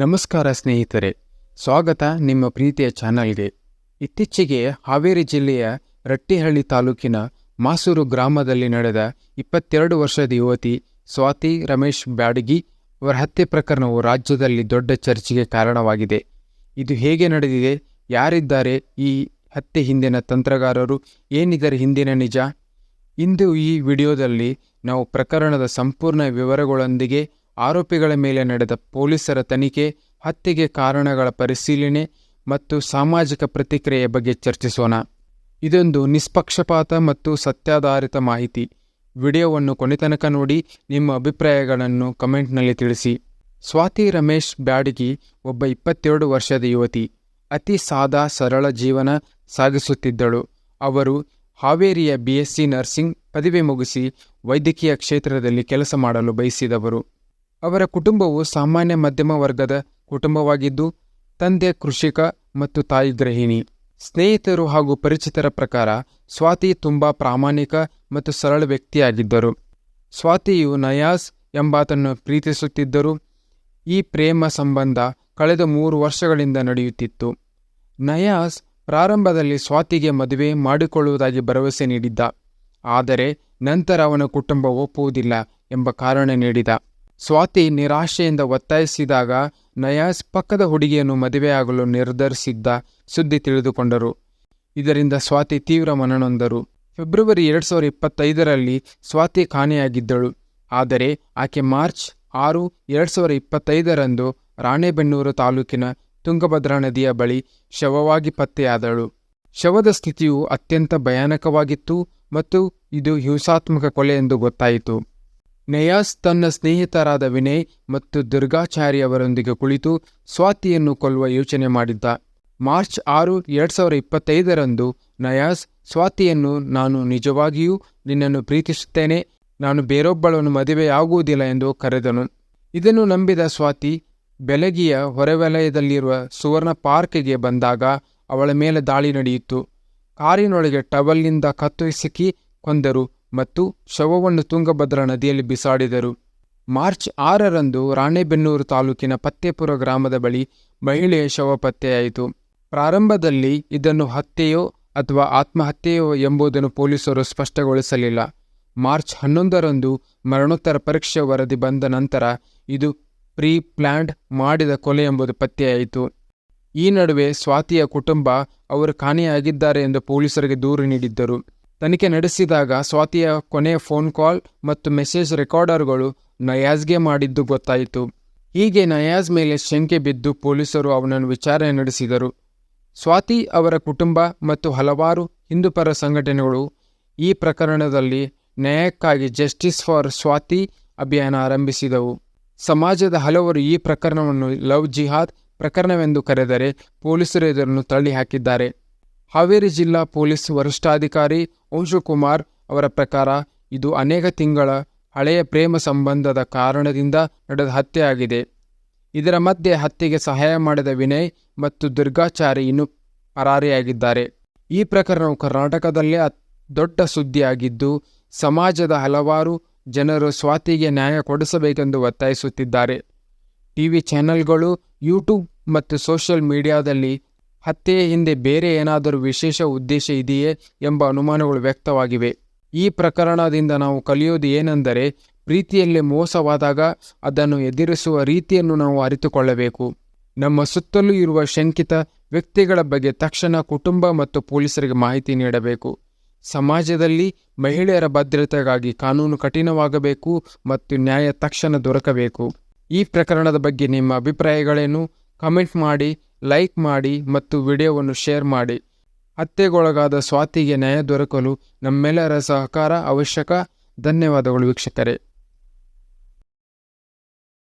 ನಮಸ್ಕಾರ ಸ್ನೇಹಿತರೆ, ಸ್ವಾಗತ ನಿಮ್ಮ ಪ್ರೀತಿಯ ಚಾನಲ್ಗೆ. ಇತ್ತೀಚೆಗೆ ಹಾವೇರಿ ಜಿಲ್ಲೆಯ ರಟ್ಟಿಹಳ್ಳಿ ತಾಲೂಕಿನ ಮಾಸೂರು ಗ್ರಾಮದಲ್ಲಿ ನಡೆದ ಇಪ್ಪತ್ತೆರಡು ವರ್ಷದ ಯುವತಿ ಸ್ವಾತಿ ರಮೇಶ್ ಬ್ಯಾಡಗಿ ಅವರ ಹತ್ಯೆ ಪ್ರಕರಣವು ರಾಜ್ಯದಲ್ಲಿ ದೊಡ್ಡ ಚರ್ಚೆಗೆ ಕಾರಣವಾಗಿದೆ. ಇದು ಹೇಗೆ ನಡೆದಿದೆ, ಯಾರಿದ್ದಾರೆ, ಈ ಹತ್ಯೆ ಹಿಂದಿನ ತಂತ್ರಗಾರರು ಏನಿದರ ಹಿಂದಿನ ನಿಜ? ಇಂದು ಈ ವಿಡಿಯೋದಲ್ಲಿ ನಾವು ಪ್ರಕರಣದ ಸಂಪೂರ್ಣ ವಿವರಗಳೊಂದಿಗೆ ಆರೋಪಿಗಳ ಮೇಲೆ ನಡೆದ ಪೊಲೀಸರ ತನಿಖೆ, ಹತ್ಯೆಗೆ ಕಾರಣಗಳ ಪರಿಶೀಲನೆ ಮತ್ತು ಸಾಮಾಜಿಕ ಪ್ರತಿಕ್ರಿಯೆ ಬಗ್ಗೆ ಚರ್ಚಿಸೋಣ. ಇದೊಂದು ನಿಷ್ಪಕ್ಷಪಾತ ಮತ್ತು ಸತ್ಯಾಧಾರಿತ ಮಾಹಿತಿ. ವಿಡಿಯೋವನ್ನು ಕೊನೆತನಕ ನೋಡಿ, ನಿಮ್ಮ ಅಭಿಪ್ರಾಯಗಳನ್ನು ಕಮೆಂಟ್ನಲ್ಲಿ ತಿಳಿಸಿ. ಸ್ವಾತಿ ರಮೇಶ್ ಬ್ಯಾಡಗಿ, ಒಬ್ಬ ಇಪ್ಪತ್ತೆರಡು ವರ್ಷದ ಯುವತಿ. ಅತಿ ಸಾದಾ, ಸರಳ ಜೀವನ ಸಾಗಿಸುತ್ತಿದ್ದಳು. ಅವರು ಹಾವೇರಿಯ ಬಿ ಎಸ್ ಸಿ ನರ್ಸಿಂಗ್ ಪದವಿ ಮುಗಿಸಿ ವೈದ್ಯಕೀಯ ಕ್ಷೇತ್ರದಲ್ಲಿ ಕೆಲಸ ಮಾಡಲು ಬಯಸಿದವರು. ಅವರ ಕುಟುಂಬವು ಸಾಮಾನ್ಯ ಮಧ್ಯಮ ವರ್ಗದ ಕುಟುಂಬವಾಗಿದ್ದು, ತಂದೆ ಕೃಷಿಕ ಮತ್ತು ತಾಯಿ ಗೃಹಿಣಿ. ಸ್ನೇಹಿತರು ಹಾಗೂ ಪರಿಚಿತರ ಪ್ರಕಾರ ಸ್ವಾತಿ ತುಂಬಾ ಪ್ರಾಮಾಣಿಕ ಮತ್ತು ಸರಳ ವ್ಯಕ್ತಿಯಾಗಿದ್ದರು. ಸ್ವಾತಿಯು ನಯಾಸ್ ಎಂಬಾತನ್ನು ಪ್ರೀತಿಸುತ್ತಿದ್ದರು. ಈ ಪ್ರೇಮ ಸಂಬಂಧ ಕಳೆದ ಮೂರು ವರ್ಷಗಳಿಂದ ನಡೆಯುತ್ತಿತ್ತು. ನಯಾಸ್ ಪ್ರಾರಂಭದಲ್ಲಿ ಸ್ವಾತಿಗೆ ಮದುವೆ ಮಾಡಿಕೊಳ್ಳುವುದಾಗಿ ಭರವಸೆ ನೀಡಿದ್ದ, ಆದರೆ ನಂತರ ಅವನ ಕುಟುಂಬ ಒಪ್ಪುವುದಿಲ್ಲ ಎಂಬ ಕಾರಣ ನೀಡಿದ. ಸ್ವಾತಿ ನಿರಾಶೆಯಿಂದ ಒತ್ತಾಯಿಸಿದಾಗ ನಯಾಸ್ ಪಕ್ಕದ ಹುಡುಗಿಯನ್ನು ಮದುವೆಯಾಗಲು ನಿರ್ಧರಿಸಿದ್ದ ಸುದ್ದಿ ತಿಳಿದುಕೊಂಡರು. ಇದರಿಂದ ಸ್ವಾತಿ ತೀವ್ರ ಮನನೊಂದರು. ಫೆಬ್ರವರಿ ಎರಡು ಸಾವಿರದ ಇಪ್ಪತ್ತೈದರಲ್ಲಿ ಸ್ವಾತಿ ಕಾಣೆಯಾಗಿದ್ದಳು. ಆದರೆ ಆಕೆ ಮಾರ್ಚ್ ಆರು ಎರಡು ಸಾವಿರದ ಇಪ್ಪತ್ತೈದರಂದು ರಾಣೆಬೆನ್ನೂರು ತಾಲೂಕಿನ ತುಂಗಭದ್ರಾ ನದಿಯ ಬಳಿ ಶವವಾಗಿ ಪತ್ತೆಯಾದಳು. ಶವದ ಸ್ಥಿತಿಯು ಅತ್ಯಂತ ಭಯಾನಕವಾಗಿತ್ತು ಮತ್ತು ಇದು ಹಿಂಸಾತ್ಮಕ ಕೊಲೆ ಎಂದು ಗೊತ್ತಾಯಿತು. ನಯಾಸ್ ತನ್ನ ಸ್ನೇಹಿತರಾದ ವಿನಯ್ ಮತ್ತು ದುರ್ಗಾಚಾರ್ಯವರೊಂದಿಗೆ ಕುಳಿತು ಸ್ವಾತಿಯನ್ನು ಕೊಲ್ಲುವ ಯೋಚನೆ ಮಾಡಿದ್ದ. ಮಾರ್ಚ್ ಆರು, ಎರಡು ಸಾವಿರ ಇಪ್ಪತ್ತೈದರಂದು ನಯಾಸ್, ಸ್ವಾತಿಯನ್ನು, ನಾನು ನಿಜವಾಗಿಯೂ ನಿನ್ನನ್ನು ಪ್ರೀತಿಸುತ್ತೇನೆ. ನಾನು ಬೇರೊಬ್ಬಳನ್ನು ಮದುವೆಯಾಗುವುದಿಲ್ಲ ಎಂದು ಕರೆದನು. ಇದನ್ನು ನಂಬಿದ ಸ್ವಾತಿ ಬೆಲಗಿಯ ಹೊರವಲಯದಲ್ಲಿರುವ ಸುವರ್ಣ ಪಾರ್ಕ್ಗೆ ಬಂದಾಗ ಅವಳ ಮೇಲೆ ದಾಳಿ ನಡೆಯಿತು. ಕಾರಿನೊಳಗೆ ಟವಲ್ನಿಂದ ಕತ್ತರಿಸಿಕಿ ಕೊಂದರು. ಮತ್ತು ಶವವನ್ನು ತುಂಗಭದ್ರಾ ನದಿಯಲ್ಲಿ ಬಿಸಾಡಿದರು. ಮಾರ್ಚ್ ಆರರಂದು ರಾಣೆಬೆನ್ನೂರು ತಾಲೂಕಿನ ಪತ್ತೇಪುರ ಗ್ರಾಮದ ಬಳಿ ಮಹಿಳೆಯ ಶವ ಪತ್ತೆಯಾಯಿತು. ಪ್ರಾರಂಭದಲ್ಲಿ ಇದನ್ನು ಹತ್ಯೆಯೋ ಅಥವಾ ಆತ್ಮಹತ್ಯೆಯೋ ಎಂಬುದನ್ನು ಪೊಲೀಸರು ಸ್ಪಷ್ಟಗೊಳಿಸಲಿಲ್ಲ. ಮಾರ್ಚ್ ಹನ್ನೊಂದರಂದು ಮರಣೋತ್ತರ ಪರೀಕ್ಷೆ ವರದಿ ಬಂದ ನಂತರ ಇದು ಪ್ರೀ ಪ್ಲ್ಯಾಂಡ್ ಮಾಡಿದ ಕೊಲೆ ಎಂಬುದು ಪತ್ತೆಯಾಯಿತು. ಈ ನಡುವೆ ಸ್ವಾತಿಯ ಕುಟುಂಬ ಅವರು ಕಾಣೆಯಾಗಿದ್ದಾರೆ ಎಂದು ಪೊಲೀಸರಿಗೆ ದೂರು ನೀಡಿದ್ದರು. ತನಿಖೆ ನಡೆಸಿದಾಗ ಸ್ವಾತಿಯ ಕೊನೆಯ ಫೋನ್ ಕಾಲ್ ಮತ್ತು ಮೆಸೇಜ್ ರೆಕಾರ್ಡರ್ಗಳು ನಯಾಜ್ಗೆ ಮಾಡಿದ್ದು ಗೊತ್ತಾಯಿತು. ಹೀಗೆ ನಯಾಜ್ ಮೇಲೆ ಶಂಕೆ ಬಿದ್ದು ಪೊಲೀಸರು ಅವನನ್ನು ವಿಚಾರಣೆ ನಡೆಸಿದರು. ಸ್ವಾತಿ ಅವರ ಕುಟುಂಬ ಮತ್ತು ಹಲವಾರು ಹಿಂದೂಪರ ಸಂಘಟನೆಗಳು ಈ ಪ್ರಕರಣದಲ್ಲಿ ನ್ಯಾಯಕ್ಕಾಗಿ ಜಸ್ಟಿಸ್ ಫಾರ್ ಸ್ವಾತಿ ಅಭಿಯಾನ ಆರಂಭಿಸಿದವು. ಸಮಾಜದ ಹಲವರು ಈ ಪ್ರಕರಣವನ್ನು ಲವ್ ಜಿಹಾದ್ ಪ್ರಕರಣವೆಂದು ಕರೆದರೆ ಪೊಲೀಸರು ಇದನ್ನು ತಳ್ಳಿ ಹಾಕಿದ್ದಾರೆ ಹಾವೇರಿ ಜಿಲ್ಲಾ ಪೊಲೀಸ್ ವರಿಷ್ಠಾಧಿಕಾರಿ ಅಂಶುಕುಮಾರ್ ಅವರ ಪ್ರಕಾರ ಇದು ಅನೇಕ ತಿಂಗಳ ಹಳೆಯ ಪ್ರೇಮ ಸಂಬಂಧದ ಕಾರಣದಿಂದ ನಡೆದ ಹತ್ಯೆಯಾಗಿದೆ. ಇದರ ಮಧ್ಯೆ ಹತ್ಯೆಗೆ ಸಹಾಯ ಮಾಡಿದ ವಿನಯ್ ಮತ್ತು ದುರ್ಗಾಚಾರಿ ಇನ್ನೂ ಪರಾರಿಯಾಗಿದ್ದಾರೆ. ಈ ಪ್ರಕರಣವು ಕರ್ನಾಟಕದಲ್ಲೇ ದೊಡ್ಡ ಸುದ್ದಿಯಾಗಿದ್ದು, ಸಮಾಜದ ಹಲವಾರು ಜನರು ಸ್ವಾತಿಗೆ ನ್ಯಾಯ ಕೊಡಿಸಬೇಕೆಂದು ಒತ್ತಾಯಿಸುತ್ತಿದ್ದಾರೆ. ಟಿವಿ ಚಾನೆಲ್ಗಳು, ಯೂಟ್ಯೂಬ್ ಮತ್ತು ಸೋಷಿಯಲ್ ಮೀಡಿಯಾದಲ್ಲಿ ಹತ್ಯೆಯ ಹಿಂದೆ ಬೇರೆ ಏನಾದರೂ ವಿಶೇಷ ಉದ್ದೇಶ ಇದೆಯೇ ಎಂಬ ಅನುಮಾನಗಳು ವ್ಯಕ್ತವಾಗಿವೆ. ಈ ಪ್ರಕರಣದಿಂದ ನಾವು ಕಲಿಯೋದು ಏನೆಂದರೆ ಪ್ರೀತಿಯಲ್ಲಿ ಮೋಸವಾದಾಗ ಅದನ್ನು ಎದುರಿಸುವ ರೀತಿಯನ್ನು ನಾವು ಅರಿತುಕೊಳ್ಳಬೇಕು. ನಮ್ಮ ಸುತ್ತಲೂ ಇರುವ ಶಂಕಿತ ವ್ಯಕ್ತಿಗಳ ಬಗ್ಗೆ ತಕ್ಷಣ ಕುಟುಂಬ ಮತ್ತು ಪೊಲೀಸರಿಗೆ ಮಾಹಿತಿ ನೀಡಬೇಕು. ಸಮಾಜದಲ್ಲಿ ಮಹಿಳೆಯರ ಭದ್ರತೆಗಾಗಿ ಕಾನೂನು ಕಠಿಣವಾಗಬೇಕು ಮತ್ತು ನ್ಯಾಯ ತಕ್ಷಣ ದೊರಕಬೇಕು. ಈ ಪ್ರಕರಣದ ಬಗ್ಗೆ ನಿಮ್ಮ ಅಭಿಪ್ರಾಯಗಳೇನು? ಕಮೆಂಟ್ ಮಾಡಿ. ಲೈಕ್ ಮಾಡಿ ಮತ್ತು ವಿಡಿಯೋವನ್ನು ಶೇರ್ ಮಾಡಿ. ಹತ್ಯೆಗೊಳಗಾದ ಸ್ವಾತಿಗೆ ನ್ಯಾಯ ದೊರಕಲು ನಮ್ಮೆಲ್ಲರ ಸಹಕಾರ ಅವಶ್ಯಕ. ಧನ್ಯವಾದಗಳು ವೀಕ್ಷಕರೇ.